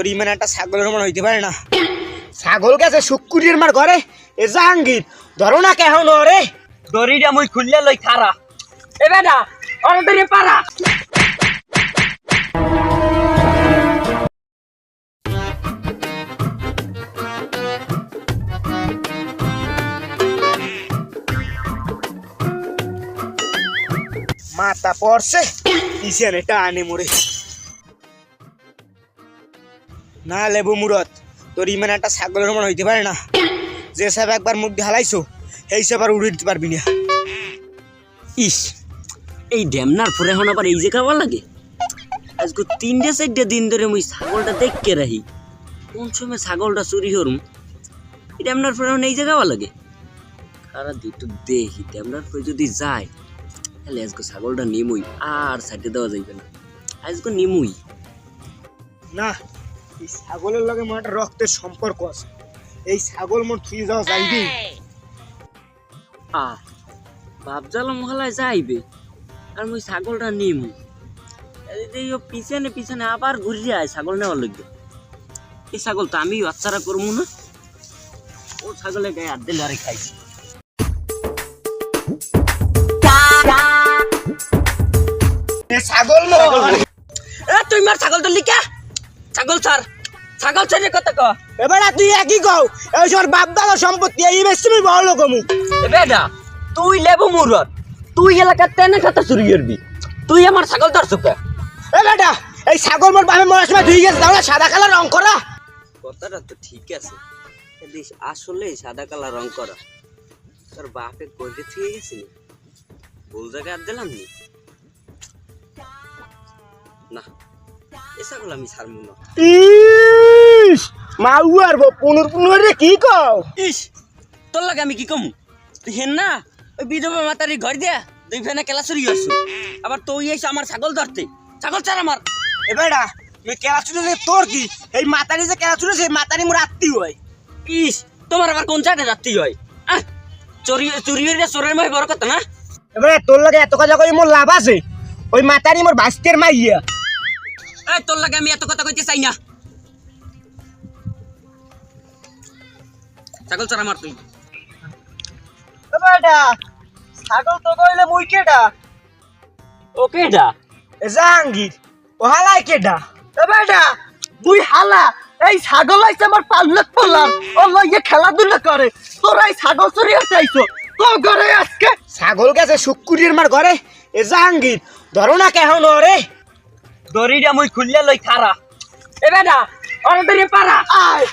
তোর ইমান একটা ছাগলের সমান হইতে পারে না। ছাগল গেছে শুকুরির মার ঘরে এ জাহাঙ্গীর ধরো না কেহন রে দড়িটা মুই খুললে লই খারা। এ বেটা অনেক পারা। মাথা পড়ছে এটা আনে না লেবু মুরত তোর ইমান একটা ছাগলের সমান হইতে পারে না। যে সব একবার মুখ দিয়ে হালাইছো সেই সব আর উড়ে দিতে পারবি না। ইস এই ড্যামনার পরে এখন আবার এই যে খাবার লাগে? আজকে তিনটে চারটে দিন ধরে মুই ছাগলটা দেখকে রাহি কোন সময় ছাগলটা চুরি হরুম এই ড্যামনার পরে এখন এই যে খাওয়া লাগে? খারাপ একটু দেখি ড্যামনার পরে যদি যায় তাহলে আজকে ছাগলটা নিমুই আর সাইডে দেওয়া যাইবে না। আজকে নিমুই। না এই ছাগলের লগে মোর একটা রক্তের সম্পর্ক আছে। এই ছাগল মোর থুই যাওয়া যাইবি? আ বাপজালা মহলায় যাইবে আর মুই ছাগলটা নিমু। এই পিছনে পিছনে আবার ঘুরে যায় ছাগল নেওয়ার লোক এই ছাগল তো আমি বাচ্চারা করব না। ও ছাগলে গায়ে হাত দিলে আরে খাইছি। ছাগল তুই মার ছাগল তো লিখা। ছাগল ছাড়। ছাগল ছাড়ে কত ক এবার তুই একই কও এই সব বাপ দাদা সম্পত্তি এই বেশ তুমি বড় লোক মু বেটা তুই লেবু মুরত তুই এলাকার তেনে খাতা চুরি করবি। তুই আমার ছাগল ধর চুপে এ বেটা এই ছাগল মোর বাপে মরার সময় ধুই গেছে তাহলে সাদা কালার রং করা। কথাটা তো ঠিক আছে দেশ আসলে সাদা কালার রং করা। তোর বাপে করে থুয়ে গেছিলি ভুল জায়গায় আর দিলাম নি আমি ছাড়বো না। ইস মাউ আর পুনুর পুনুর রে কি কও? ইস তোর লাগে আমি কি কম? হেন না ওই বিধবা মাতারি ঘর দিয়া দুই ফেনে কেলা চুরি করছু আবার তুই এসে আমার ছাগল ধরতে। ছাগল ছাড় আমার। এ তুই কেলা যে তোর কি? এই মাতারি যে কেলা চুলে সেই মাতারি মোর আত্মীয় হয়। ইস তোমার আবার কোন চাটে যাত্রী হয়? চুরি চুরি চোরের মাই বড় কথা না? এবারে তোর লগে এত কথা কই মোর লাভ আছে? ওই মাতারি মোর বাস্তের মাইয়া। এই তোর লাগে আমি এত কথা কইতে চাই না। ছাগল ছাড় আমার তুই। বেটা ছাগল তো কইলে মুই কেডা? ওকে ডা জাহাঙ্গীর ও হালাই কেডা? বেটা মুই হালা এই ছাগল আইছে আমার পাল্লাত পড়লাম ও লইয়ে খেলাধুলা করে। তোরা এই ছাগল চুরি হতে আইছো তো ঘরে আজকে? ছাগল গেছে শুকুরির মার ঘরে। এ জাহাঙ্গীর ধরো না কেহন রে। দড়িটা মুই খুললে লই খারা। এ বেটা অনেক পারা। আয়।